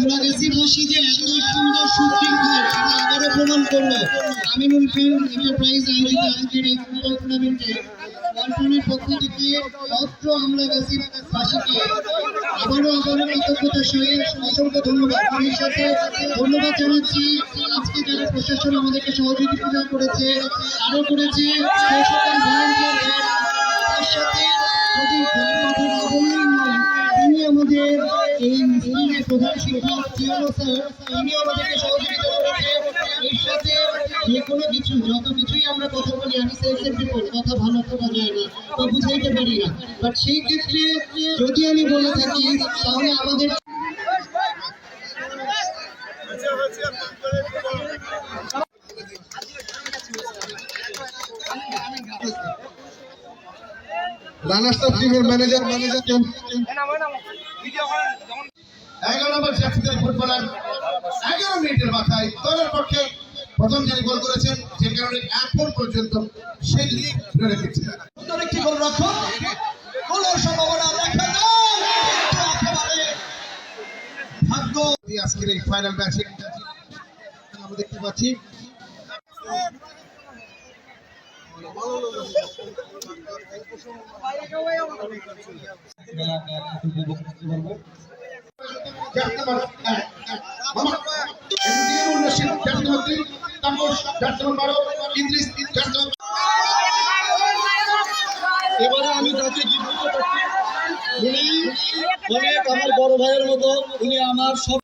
লেগাসিবাসী যে এত সুন্দর সুশৃঙ্খল সেটা আবারও প্রমাণ করল আমিনুল ফিল্ম এন্টারপ্রাইজ আয়োজিত আজকের এই ফুটবল টুর্নামেন্টে ওয়ালটনের পক্ষ থেকে অত্র আমলাগাসীবাসীকে আবারও আবারও কৃতজ্ঞতার সহিত অসংখ্য ধন্যবাদ। সেই সাথে ধন্যবাদ জানাচ্ছি আজকে যারা প্রশাসন আমাদেরকে সহযোগিতা করেছে আরও করেছে, সেই সকল যদি এই প্রধান শিক্ষক জিয়ানো স্যার আমাদেরকে সহযোগিতা করেছে যে কোনো কিছু যত আমরা কথা বলি আমি সেলসের বিপদ কথা ভালো করা যায় না বা বুঝাইতে পারি না বাট সেই ক্ষেত্রে যদি আমি বলে থাকি তাহলে আমাদের রানাস্তা টিমের ম্যানেজার ম্যানেজার এগারো নম্বর জাতীয় ফুটবলার এগারো মিনিটের মাথায় দলের পক্ষে প্রথম যিনি গোল করেছেন যে কারণে এখন পর্যন্ত সেই লিগ ধরে রেখেছে। একটি গোলরক্ষক গোলের সম্ভাবনা দেখা ভাগ্য। আজকের এই ফাইনাল ম্যাচে আমরা দেখতে পাচ্ছি। এবারে আমি তাকে কি বলতে পারছি উনি অনেক আমার বড় ভাইয়ের মতো, উনি আমার সব